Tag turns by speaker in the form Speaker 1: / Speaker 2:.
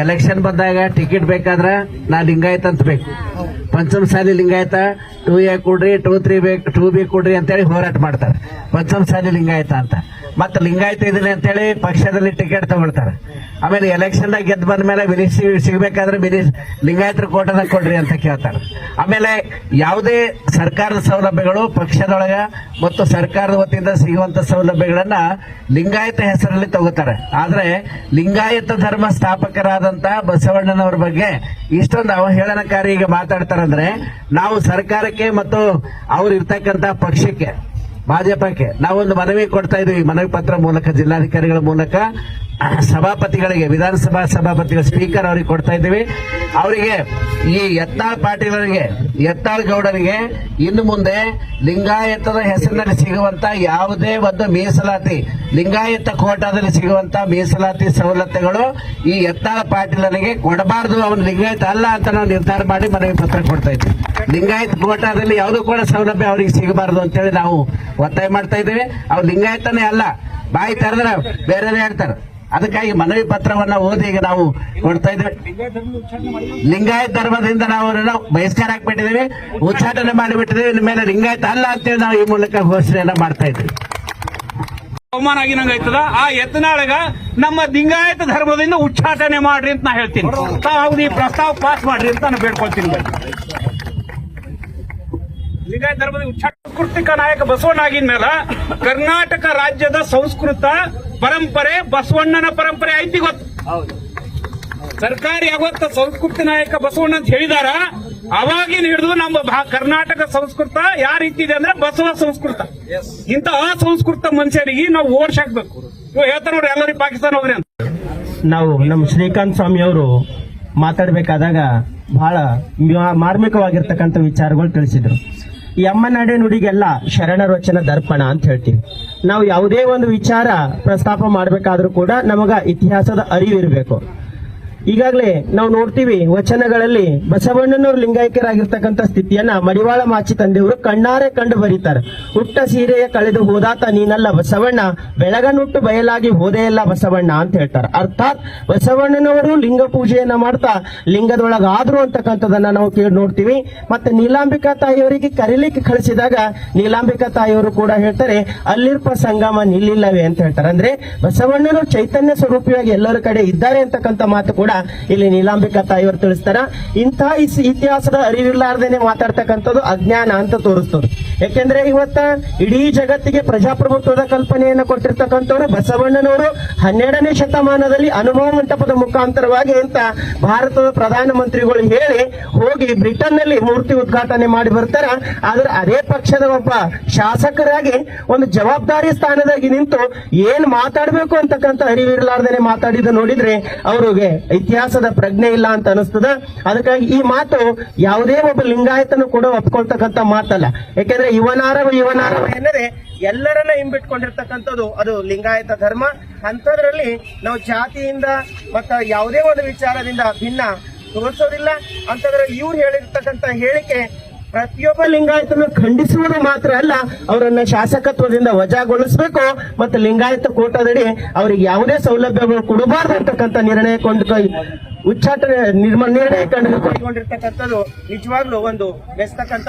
Speaker 1: Election ಬಂದಾಗ ticket ಬೇಕಾದ್ರೆ ನಾ ಲಿಂಗಾಯತ್ ಅಂತ ಬೇಕು. ಪಂಚಮಸಾಲಿ ಲಿಂಗಾಯತ ಟೂ ಎ ಕೊಡ್ರಿ ಟೂ ತ್ರೀ ಬೇಕು ಟೂ ಬಿ ಕೊಡ್ರಿ ಅಂತೇಳಿ ಹೋರಾಟ ಮಾಡ್ತಾರೆ. ಪಂಚಮಸಾಲಿ ಲಿಂಗಾಯತ ಅಂತ. ಮತ್ತೆ ಲಿಂಗಾಯತ ಇದೀನಿ ಅಂತೇಳಿ ಪಕ್ಷದಲ್ಲಿ ಟಿಕೆಟ್ ತಗೊಳ್ತಾರೆ. ಆಮೇಲೆ ಎಲೆಕ್ಷನ್ ದಾಗ ಗೆದ್ದು ಬಂದ ಮೇಲೆ ಬಿಲಿ ಸಿಗಬೇಕಾದ್ರೆ ಮಿನಿ ಲಿಂಗಾಯತರ ಕೋಟನ ಕೊಡ್ರಿ ಅಂತ ಕೇಳ್ತಾರೆ. ಆಮೇಲೆ ಯಾವುದೇ ಸರ್ಕಾರದ ಸೌಲಭ್ಯಗಳು ಪಕ್ಷದೊಳಗ ಮತ್ತು ಸರ್ಕಾರದ ವತಿಯಿಂದ ಸಿಗುವಂತ ಸೌಲಭ್ಯಗಳನ್ನ ಲಿಂಗಾಯತ ಹೆಸರಲ್ಲಿ ತಗೋತಾರೆ. ಆದ್ರೆ ಲಿಂಗಾಯತ ಧರ್ಮ ಸ್ಥಾಪಕರಾದಂತ ಬಸವಣ್ಣನವರ ಬಗ್ಗೆ ಇಷ್ಟೊಂದು ಅವಹೇಳನಕಾರಿ ಈಗ ಮಾತಾಡ್ತಾರಂದ್ರೆ ನಾವು ಸರ್ಕಾರಕ್ಕೆ ಮತ್ತು ಅವ್ರು ಇರ್ತಕ್ಕಂತ ಪಕ್ಷಕ್ಕೆ ಭಾಜಪಕ್ಕೆ ನಾವೊಂದು ಮನವಿ ಕೊಡ್ತಾ ಇದೀವಿ ಮನವಿ ಪತ್ರ ಮೂಲಕ, ಜಿಲ್ಲಾಧಿಕಾರಿಗಳ ಮೂಲಕ, ಸಭಾಪತಿಗಳಿಗೆ, ವಿಧಾನಸಭಾ ಸಭಾಪತಿಗಳ ಸ್ಪೀಕರ್ ಅವರಿಗೆ ಕೊಡ್ತಾ ಇದ್ದೀವಿ. ಅವರಿಗೆ ಈ ಯತ್ನಾಳ್ ಪಾಟೀಲರಿಗೆ, ಯತ್ನಾಳ್ ಗೌಡರಿಗೆ ಇನ್ನು ಮುಂದೆ ಲಿಂಗಾಯತದ ಹೆಸರಿನಲ್ಲಿ ಸಿಗುವಂತ ಯಾವುದೇ ಒಂದು ಮೀಸಲಾತಿ, ಲಿಂಗಾಯತ ಕೋಟಾದಲ್ಲಿ ಸಿಗುವಂತ ಮೀಸಲಾತಿ ಸವಲತ್ತುಗಳು ಈ ಯತ್ನಾಳ್ ಪಾಟೀಲರಿಗೆ ಕೊಡಬಾರದು. ಅವನು ಲಿಂಗಾಯತ ಅಲ್ಲ ಅಂತ ನಾವು ನಿರ್ಧಾರ ಮಾಡಿ ಮನವಿ ಪತ್ರ ಕೊಡ್ತಾ ಇದ್ದೀವಿ ಲಿಂಗಾಯತ ಕೋಟಾದಲ್ಲಿ ಯಾವುದೂ ಕೂಡ ಸೌಲಭ್ಯ ಅವರಿಗೆ ಸಿಗಬಾರದು ಅಂತೇಳಿ ನಾವು ಒತ್ತಾಯ ಮಾಡ್ತಾ ಇದ್ದೇವೆ. ಅವ್ರು ಲಿಂಗಾಯತನೇ ಅಲ್ಲ. ಬಾಯಿ ತೆರೆದ್ರೆ ಬೇರೆ ಹೇಳ್ತಾರೆ. ಅದಕ್ಕಾಗಿ ಮನವಿ ಪತ್ರವನ್ನ ಓದಿ ಈಗ ನಾವು ಕೊಡ್ತಾ ಇದ್ದೇವೆ. ಲಿಂಗಾಯತ್ ಧರ್ಮದಿಂದ ನಾವು ಬಹಿಷ್ಕಾರ ಹಾಕ್ಬಿಟ್ಟಿದ್ದೀವಿ. ಉಚ್ಚಾಟನೆ ಮಾಡಿಬಿಟ್ಟಿದ್ದೀವಿ. ಇನ್ನು ಮೇಲೆ ಲಿಂಗಾಯತ ಅಲ್ಲ ಅಂತೇಳಿ ನಾವು ಈ ಮೂಲಕ ಘೋಷಣೆಯನ್ನ ಮಾಡ್ತಾ ಇದ್ದೀವಿ.
Speaker 2: ಅವಮಾನ ಆಗಿನಂಗ ಆಯ್ತದ? ಆ ಎತ್ತನಾಳಗ ನಮ್ಮ ಲಿಂಗಾಯತ ಧರ್ಮದಿಂದ ಉಚ್ಚಾಟನೆ ಮಾಡ್ರಿ ಅಂತ ನಾ ಹೇಳ್ತೀನಿ. ತಾವು ಈ ಪ್ರಸ್ತಾವ ಪಾಸ್ ಮಾಡ್ರಿ ಅಂತ ನಾನು ಬೇಡ್ಕೊಳ್ತೀನಿ. ಲಿಂಗಾಯತ ಧರ್ಮದ ಉಚ್ಚಾಟ ಸಾಂಸ್ಕೃತಿಕ ನಾಯಕ ಬಸವಣ್ಣ ಆಗಿದ ಮೇಲೆ ಕರ್ನಾಟಕ ರಾಜ್ಯದ ಸಂಸ್ಕೃತ ಪರಂಪರೆ ಬಸವಣ್ಣನ ಪರಂಪರೆ ಐತಿ ಗೊತ್ತು? ಸರ್ಕಾರಿ ಯಾವತ್ತ ಸಂಸ್ಕೃತಿ ನಾಯಕ ಬಸವಣ್ಣ ಅಂತ ಹೇಳಿದಾರ ಅವಾಗಿನ ಹಿಡಿದು ನಮ್ಮ ಭಾ- ಕರ್ನಾಟಕ ಸಂಸ್ಕೃತ ಯಾವ ರೀತಿ ಇದೆ ಅಂದ್ರೆ ಬಸವ ಸಂಸ್ಕೃತ. ಇಂತ ಅಸಂಸ್ಕೃತ ಮನುಷ್ಯರಿಗೆ ನಾವು ಓಡ್ಸಾಕ್ಬೇಕು. ಇವ್ ಹೇಳ್ತಾರ ನೋಡ್ರಿ ಎಲ್ಲರಿಗೆ ಪಾಕಿಸ್ತಾನ ಹೋಗ್ರಿ ಅಂತ.
Speaker 3: ನಾವು ನಮ್ಮ ಶ್ರೀಕಾಂತ್ ಸ್ವಾಮಿ ಅವರು ಮಾತಾಡಬೇಕಾದಾಗ ಬಹಳ ಮಾರ್ಮಿಕವಾಗಿರ್ತಕ್ಕಂಥ ವಿಚಾರಗಳು ತಿಳಿಸಿದ್ರು. ಈ ನಡೆ ನುಡಿಗೆಲ್ಲ ಶರಣರ ವಚನ ದರ್ಪಣ ಅಂತ ಹೇಳ್ತೀವಿ. ನಾವು ಯಾವುದೇ ಒಂದು ವಿಚಾರ ಪ್ರಸ್ತಾಪ ಮಾಡಬೇಕಾದ್ರೂ ಕೂಡ ನಮಗ ಇತಿಹಾಸದ ಅರಿವಿರಬೇಕು. ಈಗಾಗಲೇ ನಾವು ನೋಡ್ತೀವಿ ವಚನಗಳಲ್ಲಿ ಬಸವಣ್ಣನವರು ಲಿಂಗೈಕ್ಯರಾಗಿರ್ತಕ್ಕಂಥ ಸ್ಥಿತಿಯನ್ನ ಮಡಿವಾಳ ಮಾಚಿ ತಂದೆಯವರು ಕಣ್ಣಾರೆ ಕಂಡು ಬರೀತಾರೆ. ಹುಟ್ಟ ಸೀರೆಯ ಕಳೆದು ಹೋದಾತ ನೀನಲ್ಲ ಬಸವಣ್ಣ ಬೆಳಗನುಟ್ಟು ಬಯಲಾಗಿ ಹೋದೆಯಲ್ಲ ಬಸವಣ್ಣ ಅಂತ ಹೇಳ್ತಾರೆ. ಅರ್ಥಾತ್ ಬಸವಣ್ಣನವರು ಲಿಂಗ ಪೂಜೆಯನ್ನ ಮಾಡ್ತಾ ಲಿಂಗದೊಳಗಾದ್ರು ಅಂತಕ್ಕಂಥದನ್ನ ನಾವು ಕೇಳಿ ನೋಡ್ತೀವಿ. ಮತ್ತೆ ನೀಲಾಂಬಿಕಾ ತಾಯಿಯವರಿಗೆ ಕರೀಲಿಕ್ಕೆ ಕಳಿಸಿದಾಗ ನೀಲಾಂಬಿಕಾ ತಾಯಿಯವರು ಕೂಡ ಹೇಳ್ತಾರೆ, ಅಲ್ಲಿರ್ಪ ಸಂಗಮ ನಿಲ್ಲಿಲ್ಲವೇ ಅಂತ ಹೇಳ್ತಾರೆ. ಅಂದ್ರೆ ಬಸವಣ್ಣನವರು ಚೈತನ್ಯ ಸ್ವರೂಪಿಯಾಗಿ ಎಲ್ಲರ ಕಡೆ ಇದ್ದಾರೆ ಅಂತಕ್ಕಂಥ ಮಾತು ಕೂಡ ಇಲ್ಲಿ ನೀಲಾಂಬಿಕಾ ತಾಯಿಯವರು ತಿಳಿಸ್ತಾರ. ಇಂತಹ ಇತಿಹಾಸದ ಅರಿವಿಲ್ಲಾರ್ದೇನೆ ಮಾತಾಡ್ತಕ್ಕಂಥದ್ದು ಅಜ್ಞಾನ ಅಂತ ತೋರಿಸ್ತದೆ. ಯಾಕೆಂದ್ರೆ ಇವತ್ತ ಇಡೀ ಜಗತ್ತಿಗೆ ಪ್ರಜಾಪ್ರಭುತ್ವದ ಕಲ್ಪನೆಯನ್ನು ಕೊಟ್ಟಿರ್ತಕ್ಕಂಥವ್ರು ಬಸವಣ್ಣನವರು ಹನ್ನೆರಡನೇ ಶತಮಾನದಲ್ಲಿ ಅನುಭವ ಮಂಟಪದ ಮುಖಾಂತರವಾಗಿ ಅಂತ ಭಾರತದ ಪ್ರಧಾನಮಂತ್ರಿಗಳು ಹೇಳಿ ಹೋಗಿ ಬ್ರಿಟನ್ನಲ್ಲಿ ಮೂರ್ತಿ ಉದ್ಘಾಟನೆ ಮಾಡಿ ಬರ್ತಾರ. ಆದ್ರೆ ಅದೇ ಪಕ್ಷದ ಒಬ್ಬ ಶಾಸಕರಾಗಿ ಒಂದು ಜವಾಬ್ದಾರಿ ಸ್ಥಾನದಾಗಿ ನಿಂತು ಏನ್ ಮಾತಾಡಬೇಕು ಅಂತಕ್ಕಂಥ ಅರಿವಿರ್ಲಾರ್ದೇನೆ ಮಾತಾಡಿದ್ದು ನೋಡಿದ್ರೆ ಅವ್ರಿಗೆ ಇತಿಹಾಸದ ಪ್ರಜ್ಞೆ ಇಲ್ಲ ಅಂತ ಅನಿಸ್ತದ. ಅದಕ್ಕಾಗಿ ಈ ಮಾತು ಯಾವುದೇ ಒಬ್ಬ ಲಿಂಗಾಯತನು ಕೂಡ ಒಪ್ಕೊಳ್ತಕ್ಕಂಥ ಮಾತಲ್ಲ. ಯಾಕೆಂದ್ರೆ ಯುವನಾರವ ಯುವನಾರವ ಎಂದರೆ ಎಲ್ಲರನ್ನ ಹಿಂಬಿಟ್ಕೊಂಡಿರ್ತಕ್ಕಂಥದ್ದು ಅದು ಲಿಂಗಾಯತ ಧರ್ಮ. ಅಂಥದ್ರಲ್ಲಿ ನಾವು ಜಾತಿಯಿಂದ ಮತ್ತ ಯಾವುದೇ ಒಂದು ವಿಚಾರದಿಂದ ಭಿನ್ನ ತೋರಿಸೋದಿಲ್ಲ. ಅಂತಂದ್ರೆ ಇವ್ರು ಹೇಳಿರ್ತಕ್ಕಂಥ ಹೇಳಿಕೆ ಪ್ರತಿಯೊಬ್ಬ ಲಿಂಗಾಯತನ ಖಂಡಿಸುವುದು ಮಾತ್ರ ಅಲ್ಲ, ಅವರನ್ನ ಶಾಸಕತ್ವದಿಂದ ವಜಾಗೊಳಿಸಬೇಕು ಮತ್ತು ಲಿಂಗಾಯತ ಕೋಟದಡಿ ಅವರಿಗೆ ಯಾವುದೇ ಸೌಲಭ್ಯಗಳು ಕೊಡಬಾರ್ದು ಅಂತಕ್ಕಂಥ ನಿರ್ಣಯ ಕೊಂಡು ಉಚ್ಚಾಟನೆ ನಿರ್ಮ, ನಿರ್ಣಯ ಕಂಡು ಕೈಗೊಂಡಿರ್ತಕ್ಕಂಥದ್ದು ನಿಜವಾಗ್ಲೂ ಒಂದು ಬೆಸ್ತಕ್ಕಂಥ